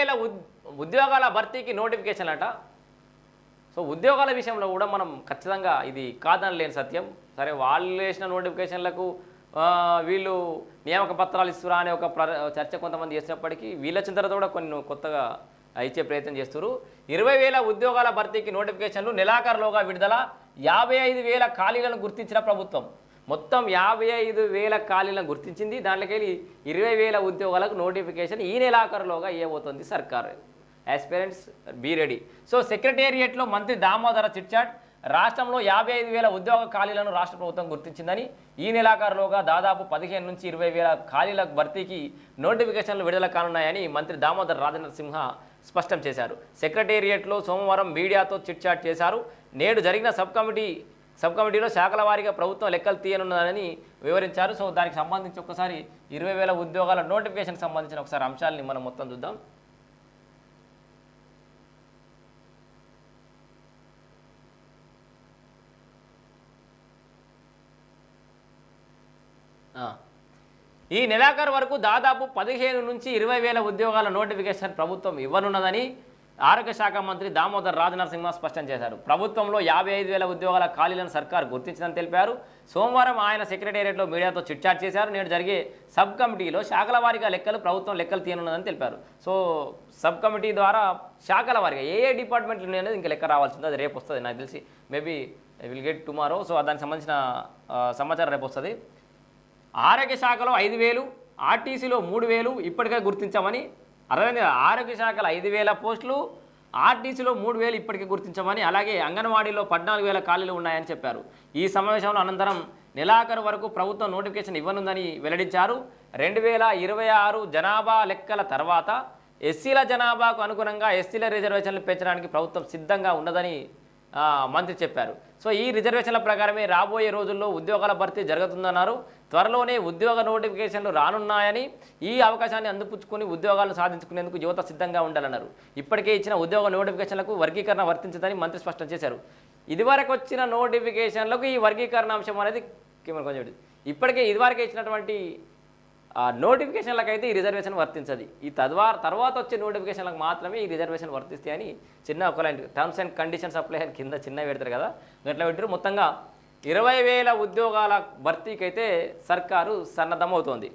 వేల ఉద్యోగాల భర్తీకి నోటిఫికేషన్ అట సో ఉద్యోగాల విషయంలో కూడా మనం ఖచ్చితంగా ఇది కాదని లేని సత్యం. సరే వాళ్ళు వేసిన నోటిఫికేషన్లకు వీళ్ళు నియామక పత్రాలు ఇస్తురా అనే ఒక చర్చ కొంతమంది చేసినప్పటికీ వీళ్ళ చింతనతో కూడా కొన్ని కొత్తగా ఇచ్చే ప్రయత్నం చేస్తున్నారు ఇరవై వేల ఉద్యోగాల భర్తీకి నోటిఫికేషన్లు నెలాఖరులోగా విడుదల యాభై ఐదు వేల ఖాళీలను గుర్తించిన ప్రభుత్వం. మొత్తం యాభై ఐదు వేల ఖాళీలను గుర్తించింది. దాంట్లోకి ఇరవై వేల ఉద్యోగాలకు నోటిఫికేషన్ ఈ నెలాఖరులోగా ఇవ్వబోతోంది సర్కారు. ఆస్పిరెంట్స్ బీ రెడీ సో సెక్రటేరియట్లో మంత్రి దామోదర చిట్చాట్ రాష్ట్రంలో యాభై ఐదు వేల ఉద్యోగ ఖాళీలను రాష్ట్ర ప్రభుత్వం గుర్తించిందని ఈ నెలాఖరులోగా దాదాపు పదిహేను నుంచి ఇరవై వేల ఖాళీల భర్తీకి నోటిఫికేషన్లు విడుదల కానున్నాయని మంత్రి దామోదర్ రాజేంద్ర సింహ స్పష్టం చేశారు. సెక్రటేరియట్లో సోమవారం మీడియాతో చిట్చాట్ చేశారు. నేడు జరిగిన సబ్ కమిటీ సబ్ కమిటీలో శాఖల వారీగా ప్రభుత్వం లెక్కలు తీయనున్నదని వివరించారు. సో దానికి సంబంధించి ఒకసారి ఇరవై వేల ఉద్యోగాల నోటిఫికేషన్ సంబంధించిన ఒకసారి అంశాలని మనం మొత్తం చూద్దాం. ఈ నెలాఖరు వరకు దాదాపు పదిహేను నుంచి ఇరవై వేల ఉద్యోగాల నోటిఫికేషన్ ప్రభుత్వం ఇవ్వనున్నదని ఆరోగ్య శాఖ మంత్రి దామోదర్ రాజనరసింహ స్పష్టం చేశారు. ప్రభుత్వంలో యాభై ఐదు వేల ఉద్యోగాల ఖాళీలను సర్కార్ గుర్తించిందని తెలిపారు. సోమవారం ఆయన సెక్రటేరియట్లో మీడియాతో చిట్చాట్ చేశారు. నేడు జరిగే సబ్ కమిటీలో శాఖల వారీగా లెక్కలు ప్రభుత్వం లెక్కలు తీయనున్నదని తెలిపారు. సో సబ్ కమిటీ ద్వారా శాఖల వారిగా ఏ ఏ డిపార్ట్మెంట్లు ఉన్నాయనేది ఇంకా లెక్క రావాల్సింది. అది రేపు వస్తుంది. నాకు తెలిసి maybe will get tomorrow. So దానికి సంబంధించిన సమాచారం రేపు వస్తుంది. ఆరోగ్య శాఖలో ఐదు వేలు ఆర్టీసీలో మూడు వేలు ఇప్పటికే గుర్తించామని అర్థమైంది ఆరోగ్య శాఖలో ఐదు వేల పోస్టులు ఆర్టీసీలో మూడు వేలు ఇప్పటికే గుర్తించమని అలాగే అంగన్వాడీలో పద్నాలుగు వేల ఖాళీలు ఉన్నాయని చెప్పారు. ఈ సమావేశంలో అనంతరం నెలాఖరు వరకు ప్రభుత్వం నోటిఫికేషన్ ఇవ్వనుందని వెల్లడించారు. రెండు వేల ఇరవై ఆరు జనాభా లెక్కల తర్వాత ఎస్సీల జనాభాకు అనుగుణంగా ఎస్సీల రిజర్వేషన్లు పెంచడానికి ప్రభుత్వం సిద్ధంగా ఉన్నదని మంత్రి చెప్పారు. సో ఈ రిజర్వేషన్ల ప్రకారమే రాబోయే రోజుల్లో ఉద్యోగాల భర్తీ జరుగుతుందన్నారు. త్వరలోనే ఉద్యోగ నోటిఫికేషన్లు రానున్నాయని ఈ అవకాశాన్ని అందిపుచ్చుకొని ఉద్యోగాలను సాధించుకునేందుకు యువత సిద్ధంగా ఉండాలన్నారు. ఇప్పటికే ఇచ్చిన ఉద్యోగ నోటిఫికేషన్లకు వర్గీకరణ వర్తించదని మంత్రి స్పష్టం చేశారు. ఇదివరకు వచ్చిన నోటిఫికేషన్లకు ఈ వర్గీకరణ అంశం అనేది కొంచెం ఇది. ఇప్పటికే ఇదివరకే ఇచ్చినటువంటి ఆ నోటిఫికేషన్లకు అయితే ఈ రిజర్వేషన్ వర్తించదు. ఈ తద్వారా తర్వాత వచ్చే నోటిఫికేషన్లకు మాత్రమే ఈ రిజర్వేషన్ వర్తిస్తాయి అని చిన్న ఒక line terms and conditions apply అని కింద చిన్న పెడతారు కదా. గట్ల పెట్టారు. మొత్తంగా ఇరవై వేల ఉద్యోగాల భర్తీకి అయితే సర్కారు సన్నద్ధమవుతోంది.